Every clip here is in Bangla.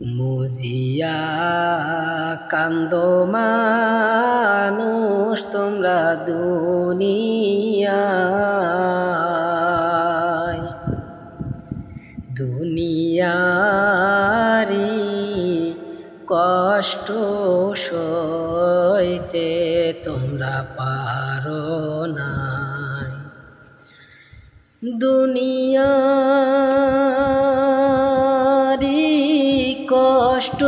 মুজিয়া কান্দ মানুষ তোমরা দুনিয়া দুনিয়ারি কষ্ট সইতে তোমরা পারো নাই। দুনিয়ারি কষ্ট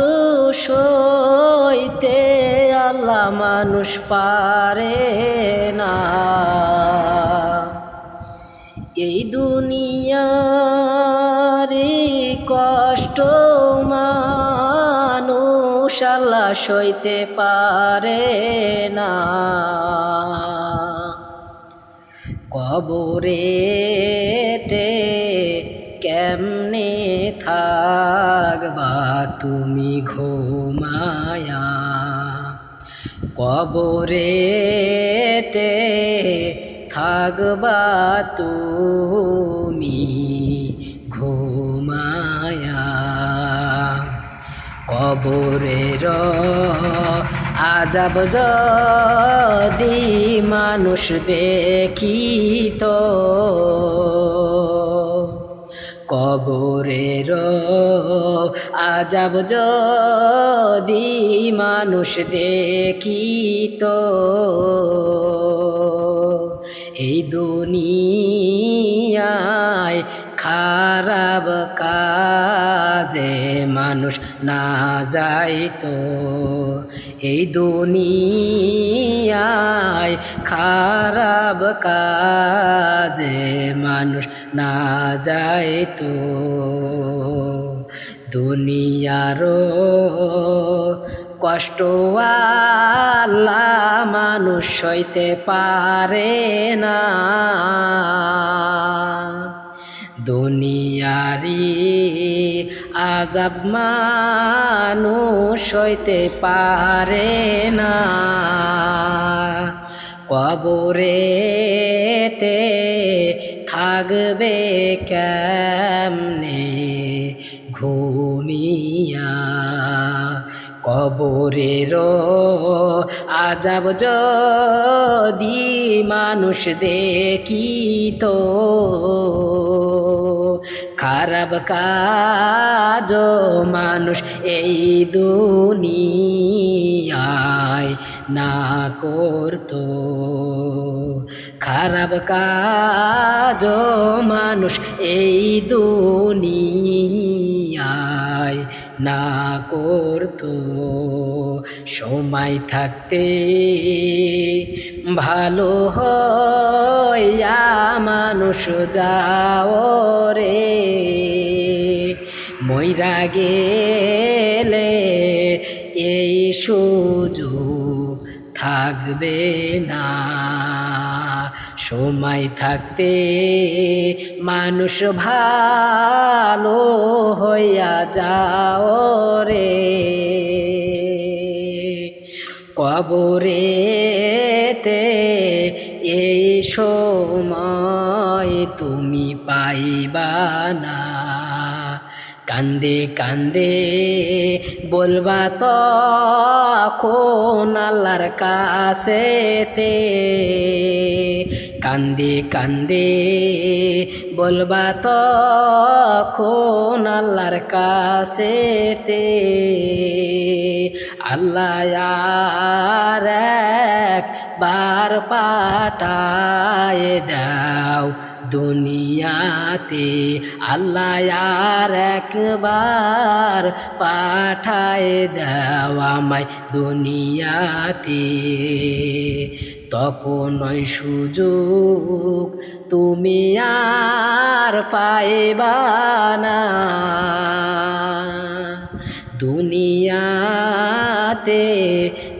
সইতে আল্লাহ মানুষ পারে না। এই দুনিয়ারি কষ্ট মানুষ আল্লাহ সইতে পারে না। কবরেতে কেমনে থাকবা তুমি ঘুমায়া। কবরেতে থাকবা তুমি ঘুমায়া। কবরের আজাব যদি মানুষ দেখিত কবরের আজাব যদি মানুষ দেখিত। এই দুনিয়ায় খারাপ কাজে মানুষ না যাইতো। এই দুনিয়ায় খারাপ কাজে মানুষ না যাইতো। দুনিয়ারও কষ্ট মানুষ হইতে পারে না। দুনিয়ারি আজাব মানুষ সইতে পারে না। কবরেতে থাকবে কেমনে ঘুমিয়া কবরের আজাব যদি মানুষ দেখিত খারাপ কাজ মানুষ এই দুনিয়ায় না করতো। খারাপ কাজ মানুষ এই দুনিয়ায় না করতো। সময় থাকতে ভালো হইয়া মানুষ যাও রে। মইরা গেলে এই সুযোগ থাকবে না। সময় থাকতে মানুষ ভালো হইয়া যাও রে। কবরেতে এই সময় তুমি পাইবা না। কান্দে কান্দে বলবা তো আল্লাহর কাছেতে। কান্দে কান্দে বলবা তো আল্লাহর কাছেতে। আল্লাহ একবার পাঠায় দাও দুনিয়াতে আল্লাহ আর একবার পাঠায় দাও আমায় দুনিয়াতে। তখন ওই সুযোগ তুমি আর পাইবা না। দুনিয়াতে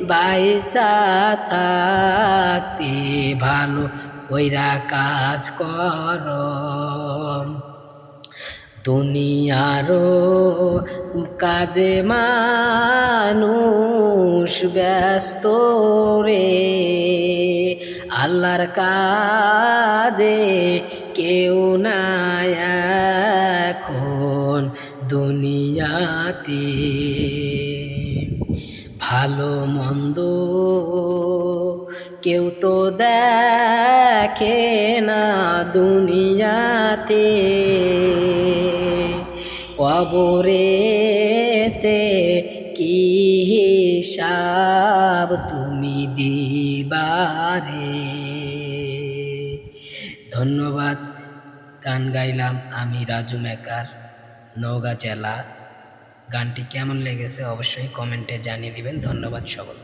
বাইসা থাকতে ভালো কইরা কাজ কর। দুনিয়ারও কাজে মানুষ ব্যস্ত রে। আল্লাহর কাজে কেউ না এখন দুনিয়াতে। ভালো মন্দ কেউ তো দেখে না দুনিয়াতে। কবরেতে কি হিসাব তুমি দিবারে? ধন্যবাদ, গান গাইলাম আমি রাজু মেকার, নওগাঁ জেলা। গানটি কেমন লেগেছে অবশ্যই কমেন্টে জানিয়ে দিবেন। ধন্যবাদ সকল